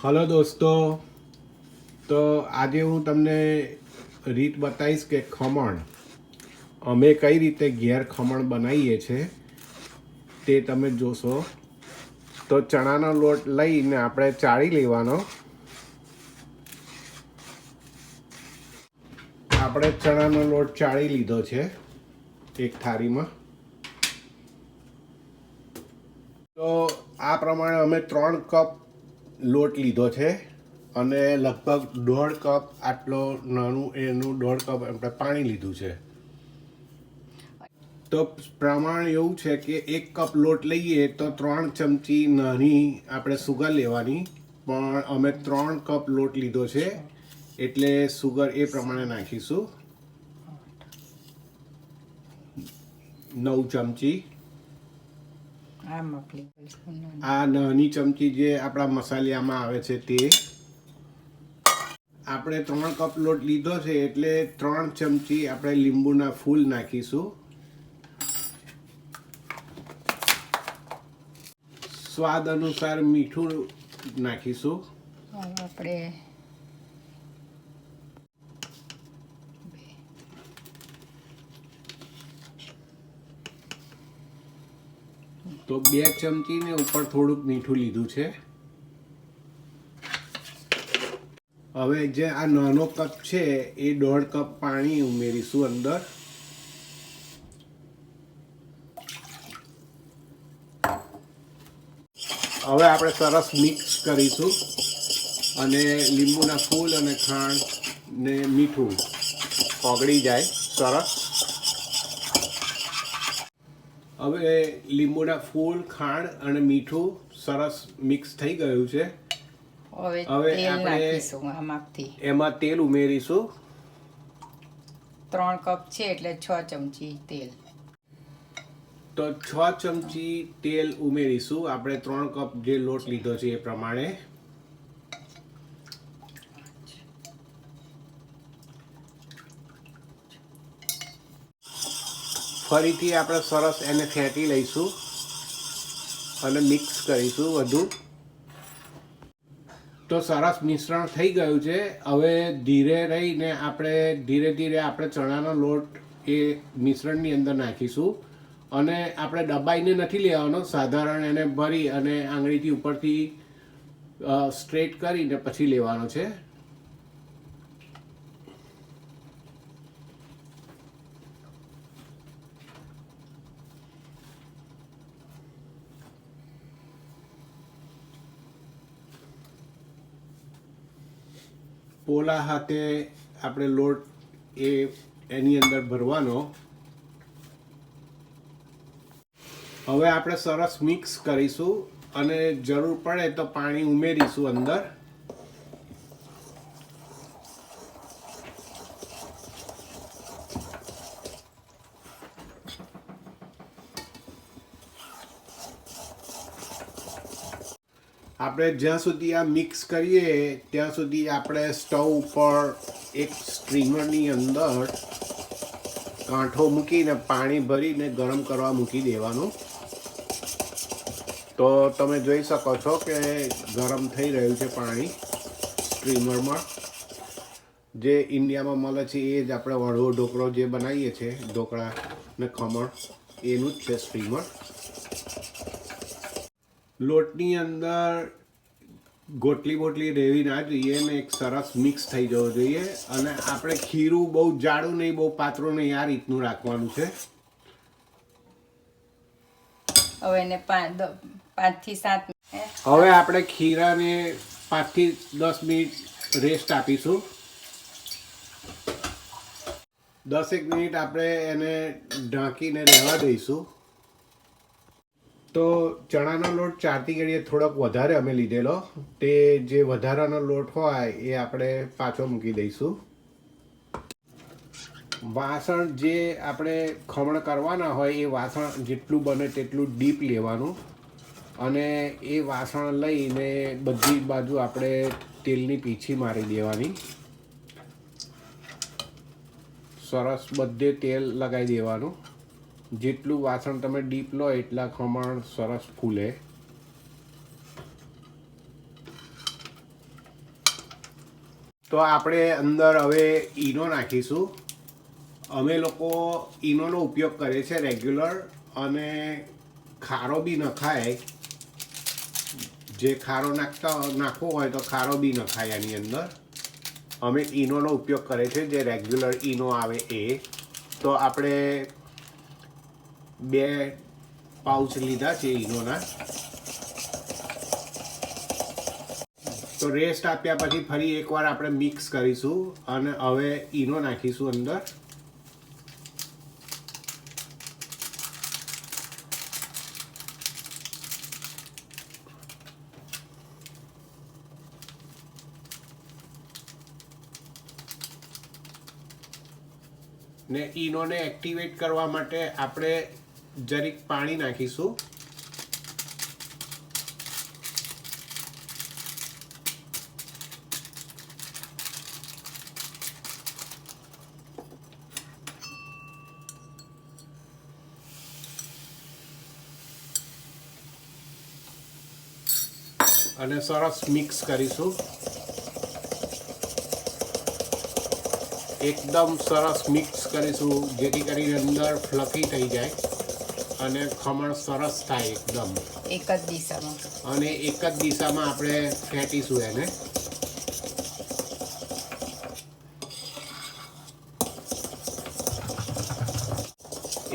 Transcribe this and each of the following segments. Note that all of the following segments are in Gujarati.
હલો દોસ્તો. તો આજે હું તમને રીત બતાવીશ કે ખમણ. અમે કઈ રીતે ઘેર ખમણ બનાવીએ છીએ તે તમે જોશો. તો ચણાનો લોટ લઈને આપણે ચાળી લેવાનો. આપણે ચણાનો લોટ ચાળી લીધો છે એક થાળીમાં. તો આ પ્રમાણે અમે ત્રણ કપ લોટ લીધો છે અને લગભગ દોઢ કપ આટલો નાનું એનું દોઢ કપ આપણે પાણી લીધું છે. તો પ્રમાણ એવું છે કે એક કપ લોટ લઈએ તો ત્રણ ચમચી નાની આપણે સુગર લેવાની, પણ અમે ત્રણ કપ લોટ લીધો છે એટલે સુગર એ પ્રમાણે નાખીશું. નવ ચમચી. આ નાની ચમચી જે આપણા મસાલિયામાં આવે છે તે. આપણે ત્રણ કપ લોટ લીધો છે એટલે ત્રણ ચમચી આપણે લીંબુના ફૂલ નાખીશું. સ્વાદ અનુસાર મીઠું નાખીશું. આપણે તો બે ચમચી ને ઉપર થોડુંક મીઠું લીધું છે. હવે જે આ નાનો કપ છે, એ દોઢ કપ પાણી ઉમેરીશું અંદર. હવે આપણે સરસ મિક્સ કરીશું અને લીંબુના ફૂલ અને ખાંડ ને મીઠું ઓગળી જાય સરસ. હવે લીંબુના ફૂલ ખાંડ અને મીઠું સરસ મિક્સ થઈ ગયું છે. હવે આપણે- એમાં તેલ ઉમેરીશું. ત્રણ કપ છે એટલે છ ચમચી તેલ. તો છ ચમચી તેલ ઉમેરીશું. આપણે ત્રણ કપ જે લોટ લીધો છે એ પ્રમાણે. ફરીથી આપણે સરસ એને ફેંટી લઈશું અને મિક્સ કરીશું વધુ. તો સરસ મિશ્રણ થઈ ગયું છે. હવે ધીરે રહીને આપણે ધીરે ધીરે આપણે ચણાનો લોટ એ મિશ્રણની અંદર નાખીશું. અને આપણે દબાઈને નથી લેવાનો. સાધારણ એને ભરી અને આંગળીથી ઉપરથી સ્ટ્રેટ કરીને પછી લેવાનો છે. પોલા હાથે આપણે લોટ એ એની અંદર ભરવાનો. હવે આપણે સરસ મિક્સ કરીશું અને જરૂર પડે તો પાણી ઉમેરીશું અંદર. આપણે જ્યાં સુધી આ મિક્સ કરીએ, ત્યાં સુધી આપણે સ્ટવ ઉપર એક સ્ટ્રીમરની અંદર કાંઠો મૂકીને પાણી ભરીને ગરમ કરવા મૂકી દેવાનું. તો તમે જોઈ શકો છો કે ગરમ થઈ રહ્યું છે પાણી સ્ટ્રીમરમાં. જે ઇન્ડિયામાં મળે છે એ જ આપણે વડવો ઢોકળો જે બનાવીએ છીએ, ઢોકળા ને ખમણ, એનું જ છે સ્ટ્રીમર. લોટની અંદર ગોટલી બોટલી રહેવી ના જોઈએ ને એક સરસ મિક્સ થઈ જવો જોઈએ. અને આપણે ખીરું બહુ જાડું નહીં બહુ પાતળું નહીં આ રીતનું રાખવાનું છે. હવે એને પાંચ પાંચથી સાત હવે આપણે ખીરાને પાંચથી દસ મિનિટ રેસ્ટ આપીશું. દસેક મિનિટ આપણે એને ઢાંકીને રહેવા દઈશું. તો ચણાનો લોટ ચારતી ઘડીએ થોડોક વધારે અમે લીધેલો. તે જે વધારાનો લોટ હોય એ આપણે પાછો મૂકી દઈશું. વાસણ જે આપણે ખમણ કરવાના હોય એ વાસણ જેટલું બને તેટલું ડીપ લેવાનું. અને એ વાસણ લઈને બધી બાજુ આપણે તેલની પીછી મારી દેવાની. સરસ બધે તેલ લગાવી દેવાનું. જેટલું વાસણ તમે ડીપ લો એટલા ખમણ સરસ ફૂલે. તો આપણે અંદર હવે ઈનો નાખીશું. અમે લોકો ઈનોનો ઉપયોગ કરીએ છીએ રેગ્યુલર અને ખારો બી નખાય જે ખારો નાખતા નાખવો હોય તો ખારો બી નખાય એની અંદર. અમે ઈનોનો ઉપયોગ કરીએ છીએ, જે રેગ્યુલર ઈનો આવે એ. તો આપણે બે પાઉચ લીધા છે ઈનોના. તો રેસ્ટ આપ્યા પછી ફરી એકવાર આપણે મિક્સ કરીશું અને હવે ઈનો નાખીશું અંદર. ને ઈનોને એક્ટિવેટ કરવા માટે આપણે જરીક પાણી નાખીશું. અને સરસ મિક્સ કરીશું. એકદમ સરસ મિક્સ કરીશું, જેથી કરીને અંદર ફ્લફી થઈ જાય. અને ખમણ સરસ થાય એકદમ. એક જ દિશામાં. અને એક જ દિશામાં આપણે ફેંટીશું એને.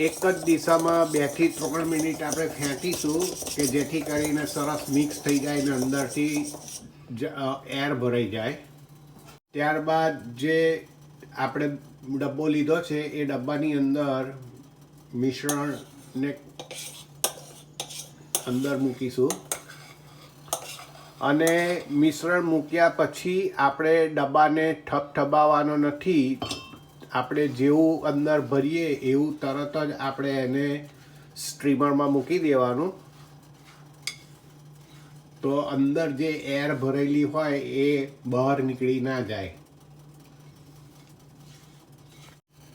એક જ દિશામાં બેથી ત્રણ મિનિટ આપણે ફેંટીશું કે જેથી કરીને સરસ મિક્સ થઈ જાય ને અંદરથી એર ભરાઈ જાય. ત્યારબાદ જે આપણે ડબ્બો લીધો છે એ ડબ્બાની અંદર મિશ્રણને અંદર મૂકીશું. અને મિશ્રણ મૂક્યા પછી આપણે ડબ્બાને ઠપઠબાવવાનો નથી. આપણે જેવું અંદર ભરીએ એવું તરત જ આપણે એને સ્ટ્રીમરમાં મૂકી દેવાનું. તો અંદર જે એર ભરેલી હોય એ બહાર નીકળી ના જાય.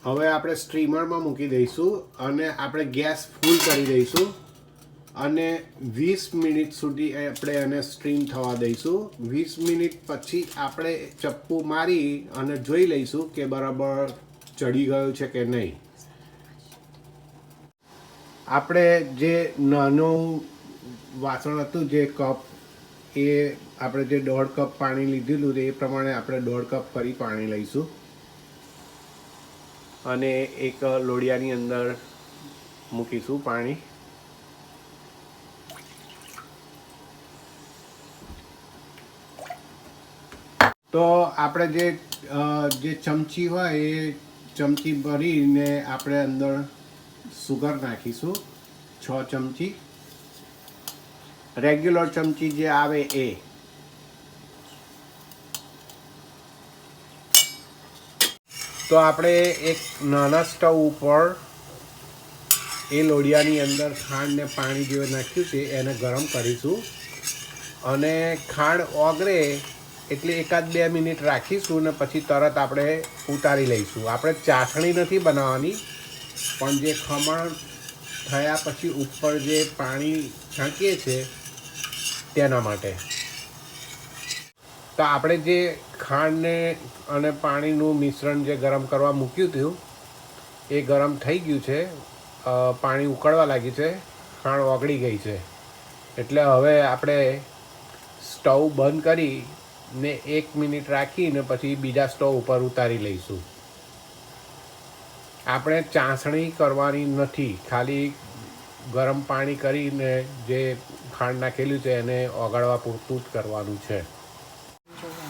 હવે આપણે સ્ટ્રીમરમાં મૂકી દઈશું અને આપણે ગેસ ફૂલ કરી દઈશું અને વીસ મિનિટ સુધી આપણે એને સ્ટ્રીમ થવા દઈશું. વીસ મિનિટ પછી આપણે ચપ્પુ મારી અને જોઈ લઈશું કે બરાબર ચડી ગયું છે કે નહીં. આપણે જે નાનું વાસણ હતું જે કપ, એ આપણે જે દોઢ કપ પાણી લીધેલું એ પ્રમાણે આપણે દોઢ કપ ફરી પાણી લઈશું. અને એક લોડિયાની અંદર મૂકીશું પાણી. તો આપણે જે જે ચમચી હોય એ ચમચી ભરીને આપણે અંદર સુગર નાખીશું, છ ચમચી. રેગ્યુલર ચમચી જે આવે એ. તો આપણે એક નાના સ્ટવ ઉપર એ લોડિયાની અંદર ખાંડને પાણી જે નાખ્યું છે, એને ગરમ કરીશું. અને ખાંડ ઓગળે એટલે એકાદ બે મિનિટ રાખીશું ને પછી તરત આપણે ઉતારી લઈશું. આપણે ચાસણી નથી બનાવવાની, પણ જે ખમણ થયા પછી ઉપર જે પાણી છાંકીએ છીએ તેના માટે. તો આપણે જે ખાંડને અને પાણીનું મિશ્રણ જે ગરમ કરવા મૂક્યું હતું, એ ગરમ થઈ ગયું છે. પાણી ઉકળવા લાગ્યું છે. ખાંડ ઓગળી ગઈ છે. એટલે હવે આપણે સ્ટવ બંધ કરી ને એક મિનિટ રાખીને પછી બીજા સ્ટવ ઉપર ઉતારી લઈશું. આપણે ચાસણી કરવાની નથી. ખાલી ગરમ પાણી કરીને જે ખાંડ નાખેલું છે એને ઓગાળવા પૂરતું જ કરવાનું છે.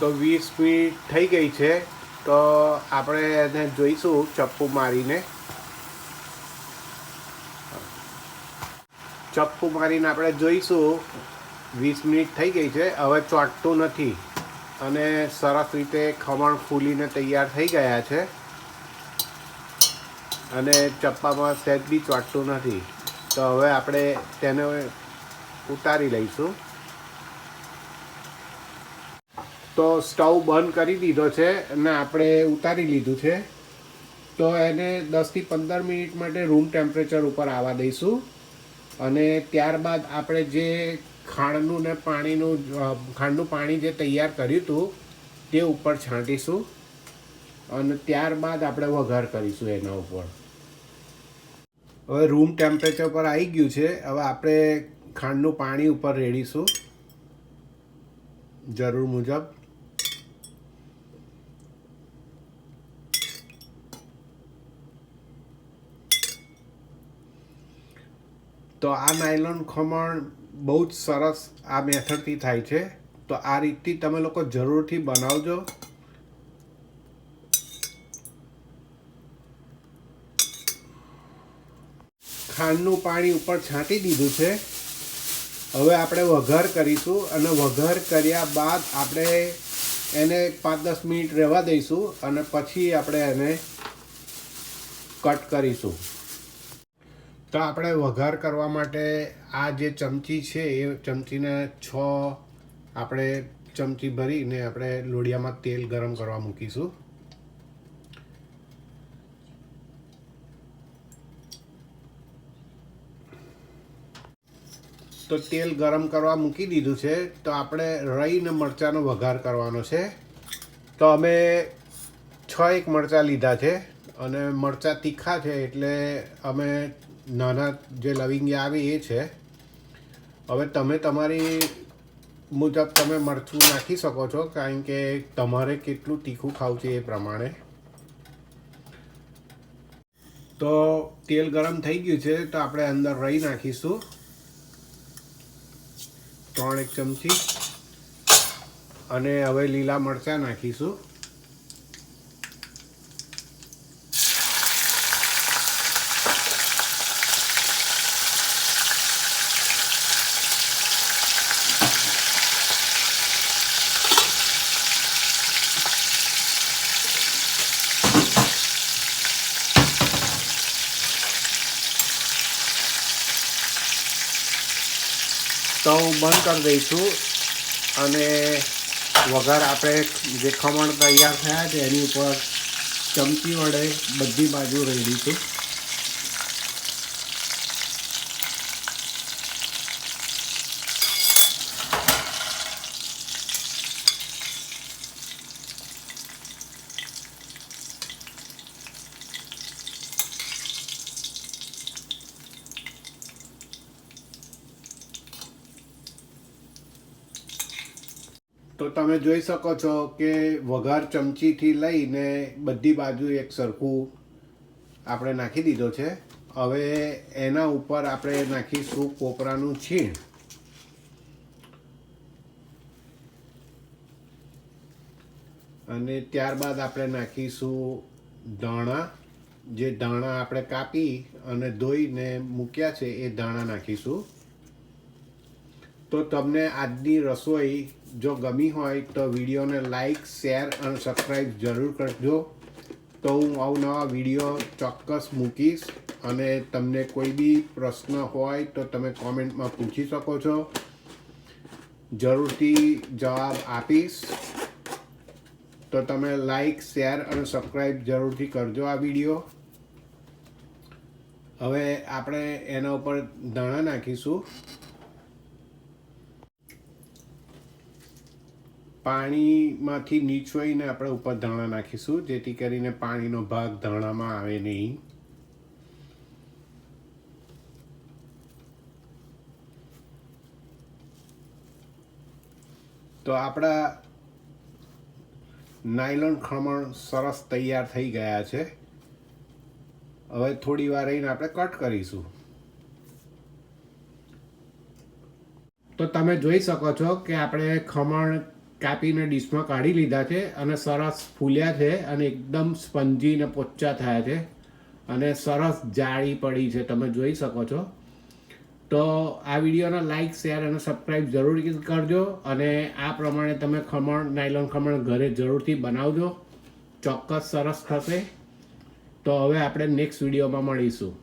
તો વીસ મિનિટ થઈ ગઈ છે, તો આપણે એને જોઈશું ચપ્પુ મારીને. ચપ્પુ મારીને આપણે જોઈશું. વીસ મિનિટ થઈ ગઈ છે, હવે ચોંટતું નથી. અને સરસ રીતે ખમણ ફૂલીને તૈયાર થઈ ગયા છે. અને ચપ્પામાં સહેજ બી ચોંટતું નથી. તો હવે આપણે તેને ઉતારી લઈશું. તો સ્ટવ બંધ કરી દીધો છે અને આપણે ઉતારી લીધું છે. તો એને દસથી પંદર મિનિટ માટે રૂમ ટેમ્પરેચર ઉપર આવવા દઈશું. અને ત્યારબાદ આપણે જે ખાંડનું ને પાણીનું ખાંડનું પાણી જે તૈયાર કર્યું હતું, તે ઉપર છાંટીશું. અને ત્યારબાદ આપણે વઘાર કરીશું એના ઉપર. હવે રૂમ ટેમ્પરેચર પર આવી ગયું છે. હવે આપણે ખાંડનું પાણી ઉપર રેડીશું. જરૂર મુજબ. તો આ નાયલોન ખમણ બહુ જ સરસ આ મેથડથી થાય છે. તો આ રીતથી તમે લોકો જરૂરથી બનાવજો. ખાંડનું પાણી ઉપર છાંટી દીધું છે. હવે આપણે વઘાર કરીશું અને વઘાર કર્યા બાદ આપણે એને પાંચ દસ મિનિટ રહેવા દઈશું અને પછી આપણે એને કટ કરીશું. તો આપણે વઘાર કરવા માટે આ જે ચમચી છે, એ ચમચીને છ આપણે ચમચી ભરીને આપણે લોડિયામાં તેલ ગરમ કરવા મૂકીશું. તો તેલ ગરમ કરવા મૂકી દીધું છે. તો આપણે રહીને મરચાંનો વઘાર કરવાનો છે. તો અમે છ એક મરચાં લીધા છે અને મરચાં તીખા છે એટલે અમે નાના જે લવિંગી આવે એ છે. હવે તમે તમારી મુજબ તમે મરચું નાખી શકો છો, કારણ કે તમારે કેટલું તીખું ખાવું છે એ પ્રમાણે. તો તેલ ગરમ થઈ ગયું છે, તો આપણે અંદર રહી નાખીશું. ત્રણ એક ચમચી. અને હવે લીલા મરચાં નાખીશું સ્ટવ બંધ કરી દઈશું અને વઘાર આપણે જે ખમણ તૈયાર થયા છે, એની ઉપર ચમચી વડે બધી બાજુ રહી દઈશું તો જોઈ શકો છો કે વઘાર ચમચીથી લઈને બધી બાજુ એક સરખું આપણે નાખી દીધો છે. હવે એના ઉપર આપણે નાખીશું કોપરાનું છીણ. અને ત્યારબાદ આપણે નાખીશું ધાણા. જે ધાણા આપણે કાપી અને ધોઈને મૂક્યા છે, એ ધાણા નાખીશું. તો તમને આજની રસોઈ જો ગમી હોય તો વિડીયોને લાઈક શેર અને સબસ્ક્રાઈબ જરૂર કરજો. તો હું અવનવા વીડિયો ચોક્કસ મૂકીશ અને તમને કોઈ બી પ્રશ્ન હોય તો તમે કોમેન્ટમાં પૂછી શકો છો. જરૂરથી જવાબ આપીશ. તો તમે લાઈક શેર અને સબસ્ક્રાઈબ જરૂરથી કરજો આ વીડિયો. હવે આપણે એના ઉપર ધાણા નાખીશું. પાણીમાંથી નીચોઈને આપણે ઉપર ધાણા નાખીશું, જેથી કરીને પાણીનો ભાગ ધાણામાં આવે નહીં. તો આપણા નાયલોન ખમણ સરસ તૈયાર થઈ ગયા છે. હવે થોડી વાર રહીને આપણે કટ કરીશું. તો તમે જોઈ શકો છો કે આપણે ખમણ કાપીને ડીશમાં કાઢી લીધા છે અને સરસ ફૂલ્યા છે અને એકદમ સ્પંજી ને પોચા થયા છે. અને સરસ જાળી પડી છે, તમે જોઈ શકો છો. તો આ વિડીયોને લાઇક શેર અને સબસ્ક્રાઈબ જરૂરથી કરજો અને આ પ્રમાણે તમે ખમણ, નાયલોન ખમણ ઘરે જરૂરથી બનાવજો. ચોક્કસ સરસ થશે. તો હવે આપણે નેક્સ્ટ વિડીયોમાં મળીશું.